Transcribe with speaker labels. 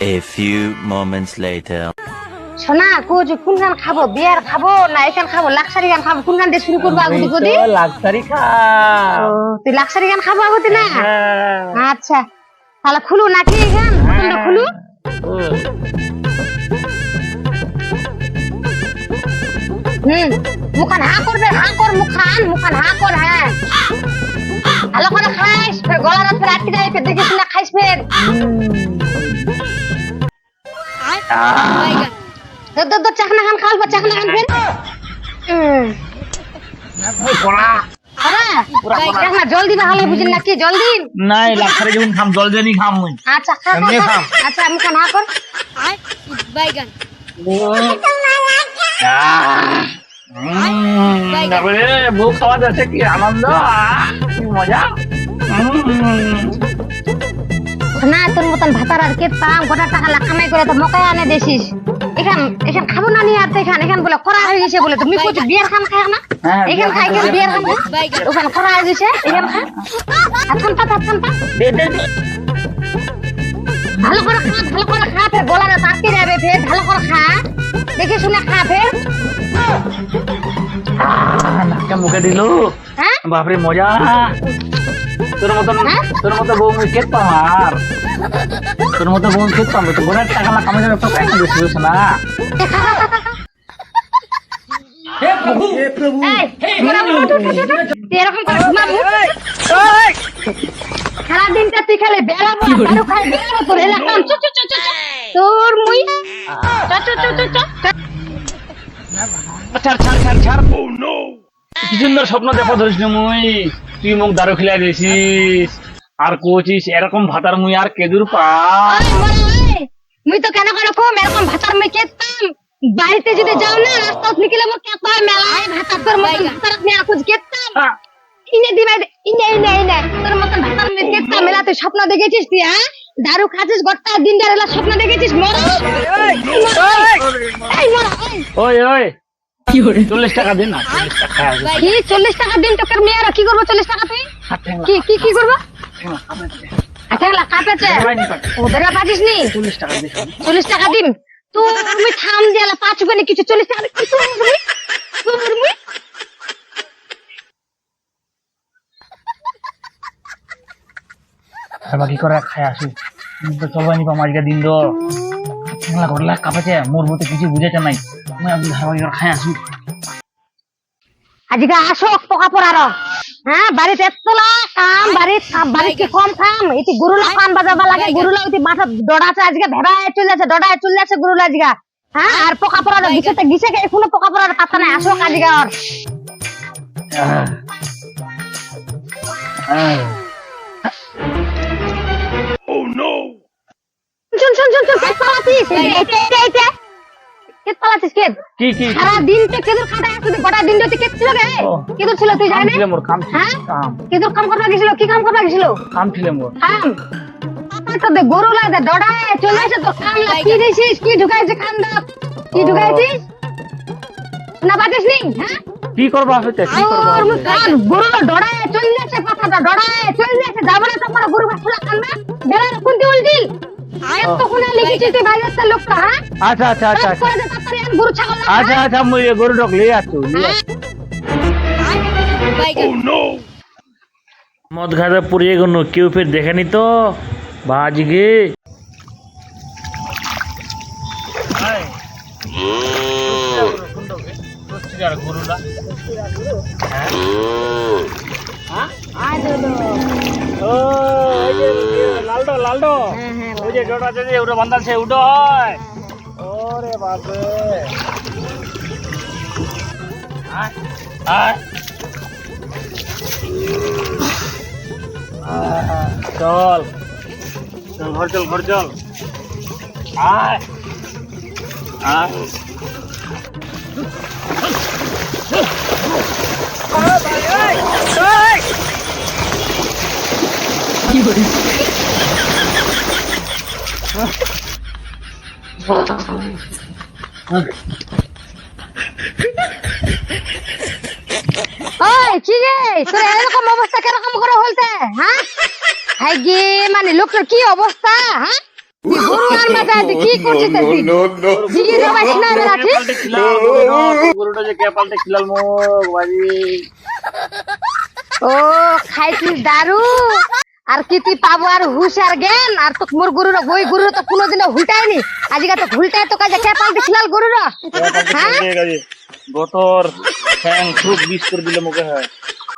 Speaker 1: A few moments later.
Speaker 2: শোনা কোচ কোন গান খাব? বিয়ার খাব না এখান খাব? লাক্সারি গান খাব? কোন গান দিয়ে শুরু করব আগুদি গদি
Speaker 3: লাক্সারি খা
Speaker 2: তুই লাক্সারি গান খাব আগুদি না?
Speaker 3: হ্যাঁ।
Speaker 2: আচ্ছা। তাহলে খুলু নাকি গান? বোতলটা খুলু। হুম মুখান হা করবে হা কর মুখান মুখান হা কর হ্যাঁ। ভালো করে খাইস ফের গলার ফের আটকে যাবে ফের দেখিস না খাইস ফের। দর চাকনা খান খাওয়াবো চাকনা খান ফের। হুম আরে চাকনা জল দিবে ভালো বুঝিন নাকি জল দিন
Speaker 3: নাই লাক্সারি যখন খাম জল দিয়ে নি খাম
Speaker 2: আচ্ছা খা খা,
Speaker 3: এমনি
Speaker 2: খা।
Speaker 3: খাও।
Speaker 2: আচ্ছা মুখান হা কর
Speaker 3: তারপরে বউ খাওয়া যাচ্ছে কি আনন্দ মজা।
Speaker 2: না তোর মতন ভাতার আর কে পাম গোটা টাকা লাখ কামাই করে তো মকাই আনে দেখিস এখান এখান খাব না নিয়ে আর তো এখান এখান বলে করা হয়ে গেছে বলে তুমি কইছো বিয়ার খান খাই না?
Speaker 3: হ্যাঁ,
Speaker 2: এখান খাই এখান বিয়ার খান। ওখান করা হয়ে গেছে এখান খা। আচ্ছা পা আচ্ছা পা। ভালো করে খা ভালো করে খা ফের গলা না তাকে যাবে ফের ভালো করে খা। দেখে শুনে খা ফের।
Speaker 3: আহ, নাকে মুখে দিল।
Speaker 2: হ্যাঁ?
Speaker 3: বাপরে মজা। তোর মতন
Speaker 2: হ্যাঁ?
Speaker 3: তোর মতো বউ মুই খেত পাম তোর মতো বউ খেত পাম তো গোড়ার টাকা না কামাই তো কেন বেশি না?
Speaker 2: এরকম করে সারা দিনটা তুই খালি খাই বেড়াবো তোর এলাকাম চু চু চু চু চু। তোর মুই চু চু চু চু চু চু।
Speaker 3: ছাড় ছাড় ছাড় ছাড়। কি সুন্দর স্বপ্ন দেখো ধরিস না মুই। তুই মুখ দারু খিলাই দিয়েছিস আর কোচিস এরকম ভাতার মুই আর কেদুর পা।
Speaker 2: মুই তো কেন কেন কম এরকম ভাতার মুই কেতাম বাড়িতে যদি যাও না রাস্তা নিকলে মো কেতা মেলায় ভাতার তোর মতন ভাতার কুছ কেতাম ইনে দিবাই দে, ইনে ইনে ইনে। তোর মতন ভাতার মুই কেতাম মেলা তুই স্বপ্ন দেখেছিস তুই হ্যাঁ দারু খাচ্ছিস গোটা দিন দাঁড়ালা স্বপ্ন দেখেছিস মরা। ওই
Speaker 3: ওই। চল্লিশ টাকা দিন না চল্লিশ টাকা।
Speaker 2: কি দিন? তোকে মেয়েরা কি করব চল্লিশ টাকা তুই? কি কি কি করব?
Speaker 3: নি? চল্লিশ টাকা
Speaker 2: দিন তো তুমি থাম দিয়ালা পাঁচ করে কিছু চল্লিশ টাকা
Speaker 3: বাকি করে খাই আসি। আমি তো চলবাই নি পাম দিন তো ঠ্যাংলা করলে কাঁপেছে মোর মতো কিছু বুঝেছে নাই। আজকে ধার বাকি করে খাই আসি
Speaker 2: আজকে আসো পোকা পড়ার হ্যাঁ বাড়িতে এতলা কাম বাড়ির বাড়িতে কম কাম এটি গুরুলা কান বাজাবা লাগে গুরুলা ওই মাথা ডড়াছে আজকে ভেবায় চলে যাচ্ছে ডড়ায় চলে যাচ্ছে গুরুলা আজকে হ্যাঁ আর পোকা পড়ার গিসেতে গিসে এখনও পোকা পড়ার পাত্তা নাই আসো আজকে আর
Speaker 3: আহ। আহ।
Speaker 2: শুন শুন শুন শুন কেত পালাতিস এইটা এইটা এইটা কেত পালাতিস কেত?
Speaker 3: কি কি?
Speaker 2: সারা দিন তো কেদুর খাটায় আসতে গোটা দিন তুই কেত ছিল
Speaker 3: ও।
Speaker 2: কেদুর ছিল তুই
Speaker 3: কাম
Speaker 2: জানিস?
Speaker 3: ছিল মোর কাম
Speaker 2: হ্যাঁ?
Speaker 3: কাম
Speaker 2: কেদুর কাম করবা গেছিল কি কাম করবা গেছিল
Speaker 3: কাম ছিল মোর।
Speaker 2: কাম তো দে গরু লাগে ডডায় চলে আসে তো কাম লা কি দিছিস? কি ঢুকাইছিস কান দাও? কি ঢুকাইছিস? না বাজিস নি? হ্যাঁ?
Speaker 3: কি করবা হইতে? কি করবা
Speaker 2: কান গরু তো ডডায় চলে যাচ্ছে কথাটা ডডায় চলে যাচ্ছে যাব না তোমার গরু বাছলা কান্দা বেলা তো কোনে লোকটা হ্যাঁ
Speaker 3: আচ্ছা আচ্ছা আচ্ছা আচ্ছা।
Speaker 2: না
Speaker 3: আচ্ছা আচ্ছা মুই এ গরু ডক লিয়ে আসছো মদ খাতে পুড়িয়ে গেল কেউ ফের দেখেনি তো বাজগে গরুটা লালডো লালডো। ওই যে ডোটা আছে যে ওটা বান্ধাল সে উঠো হয়। ওরে বাপরে। চল। চল ঘর চল ঘর চল। আয়। আয়।
Speaker 2: ওই কি রে? তোর এরকম অবস্থা কীরকম করে হলতে হ্যাঁ হাই গে মানে লোকটার কি অবস্থা হ্যাঁ কি করছিস না ও খাইছিস দারু? আর কি পাবো আর হুশ আর জ্ঞান আর তো মোর গরুর ওই গুরু তো কোনোদিনও হুলটায়নি আজকে তো হুলটায় তো কাজে খেয়ে পাল্টে খিলাল গরুর। হ্যাঁ?
Speaker 3: গতর ফ্যাং খুব বিষ করে দিলে মুখে হয়।